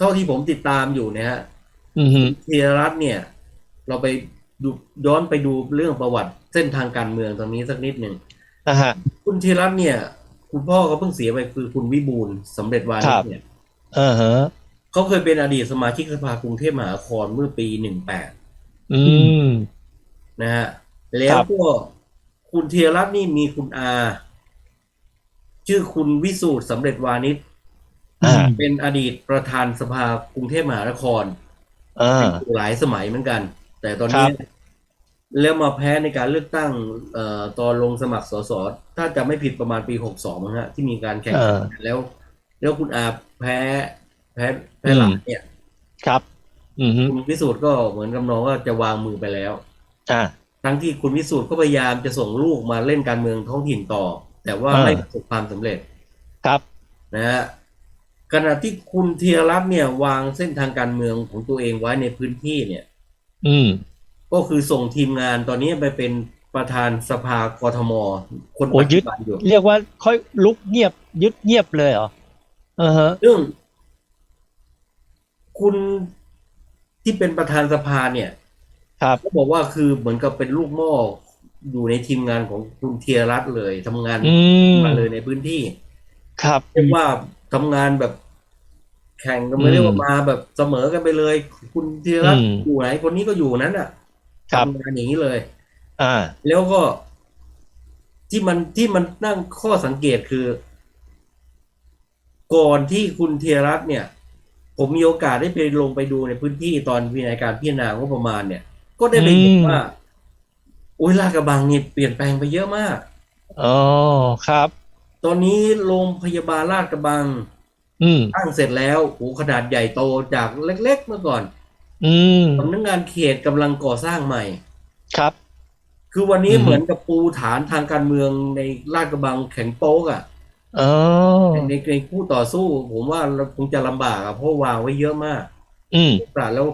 เท่าที่ผมติดตามอยู่เนี่ยฮะอือฮึธีรรัตน์เนี่ย เราไปดูย้อนไปดูเรื่องประวัติเส้นทางการเมืองตรงนี้สักนิดหนึ่งอ่าฮะคุณธีรรัตน์เนี่ย คุณพ่อเขาเพิ่งเสียไปคือคุณวิบูลย์สำเร็จวาคนิรัชบเนี่ยอ่าฮะเขาเคยเป็นอดีตสมาชิกสภากรุงเทพมหานครเมื่อปีหนึ่งแปดอืมนะฮะแล้วครับก็คุณธีรรัตน์นี่มีคุณอา ชื่อคุณวิสูตรสำเร็จวานิชอ่า เป็นอดีตประธานสภากรุงเทพมหานครอ่าอยู่หลายสมัยเหมือนกัน แต่ตอนนี้ครับแล้วมาแพ้ในการเลือกตั้งเอ่อตอนลงสมัครสสถ้าจะไม่ผิดประมาณปีหกสองนะฮะที่มีการแข่งขันแล้ว แล้วคุณอาแพ้แพ้แพ้หลานเนี่ย ครับอือฮึคุณวิสูตรก็เหมือนกำนองว่าจะวางมือไปแล้วอ่าทั้งที่คุณวิสูตรก็พยายามจะส่งลูกมาเล่นการเมืองท้องถิ่นต่อ แต่ว่าอ่าไม่ประสบความสำเร็จครับ นะฮะ ขณะที่คุณธีรรัตน์เนี่ย วางเส้นทางการเมืองของตัวเองไว้ในพื้นที่เนี่ย อืม ก็คือส่งทีมงานตอนนี้ไปเป็นประธานสภากทม คนโอ้ปัจยึจุดบันอยู่เรียกว่าค่อยลุกเงียบยึดเงียบเลยเหรออ่าฮะซึ่งคุณที่เป็นประธานสภาเนี่ย ครับเขาบอกว่าคือเหมือนกับเป็นลูกหม้ออยู่ในทีมงานของคุณเทียรัตน์เลยทำงานอืมมาเลยในพื้นที่ ครับเรียกว่า ทำงานแบบ แข่งกันไม่อืมเรียกว่ามาแบบเสมอกันไปเลย คุณเทียรัตน์อืมอยู่ไหนคนนี้ก็อยู่นั้นอะครับทำงานอย่างนี้เลย อ่า แล้วก็ ที่มันที่มันนั่งข้อสังเกตคือ ก่อนที่คุณเทียรัตน์เนี่ย ผมมีโอกาสได้ไปลงไปดูในพื้นที่ตอนพิจารณาการพิจารณางบประมาณเนี่ย ก็ได้ไปเห็นอืมว่าโอ้ยลาดกระบังเนี่ยเปลี่ยนแปลงไปเยอะมาก อ๋อ ครับ ตอนนี้โรงพยาบาลลาดกระบังอืมตั้งเสร็จแล้วโอ้ขนาดใหญ่โตจากเล็ก ๆ เมื่อก่อน อืมสำนักงานเขตกำลังก่อสร้างใหม่ ครับ คือวันนี้อือฮึเหมือนกับปูฐานทางการเมืองในลาดกระบังแข็งโป๊กอะอ๋อในในคู่ต่อสู้ ผมว่าเราคงจะลำบากอะเพราะวางไว้เยอะมาก อืมแต่แล้ว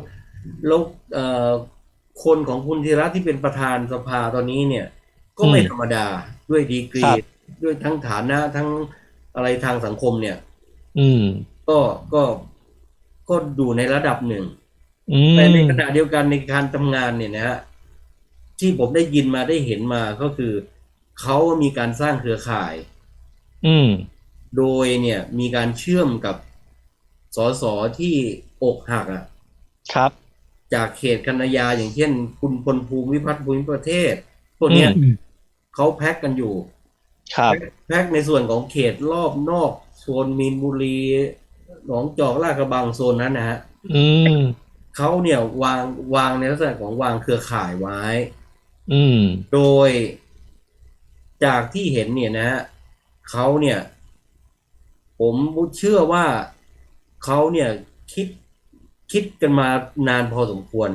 แล้วเอ่อคนของคุณธีระที่เป็นประธานสภาตอนนี้เนี่ย ก็ไม่อืมธรรมดาด้วยดีกรีครับ ด้วยทั้งฐานะทั้งอะไรทางสังคมเนี่ย อืม ก็ก็ก็ดูในระดับหนึ่งอืมแต่ในขณะเดียวกันในการทำงานเนี่ยนะฮะที่ผมได้ยินมาได้เห็นมาก็คือเขามีการสร้างเครือข่าย อืม โดยเนี่ยมีการเชื่อมกับสสที่อกหักอะ ครับ จากเขตกันยาอย่างเช่น คุณพลภูมิวิพัฒน์ภูมิประเทศพวกเนี้ยอืมเขาแพ็กกันอยู่ ครับแพ็กในส่วนของเขตรอบนอกโซนมีนบุรีหนองจอกลาดกระบังโซนนั้นนะฮะอืมเขาเนี่ยวางวางในลักษณะของวางเครือข่ายไว้ อืม โดยจากที่เห็นเนี่ยนะฮะเขาเนี่ย ผมเชื่อว่าเขาเนี่ยคิดคิดกันมานานพอสมควร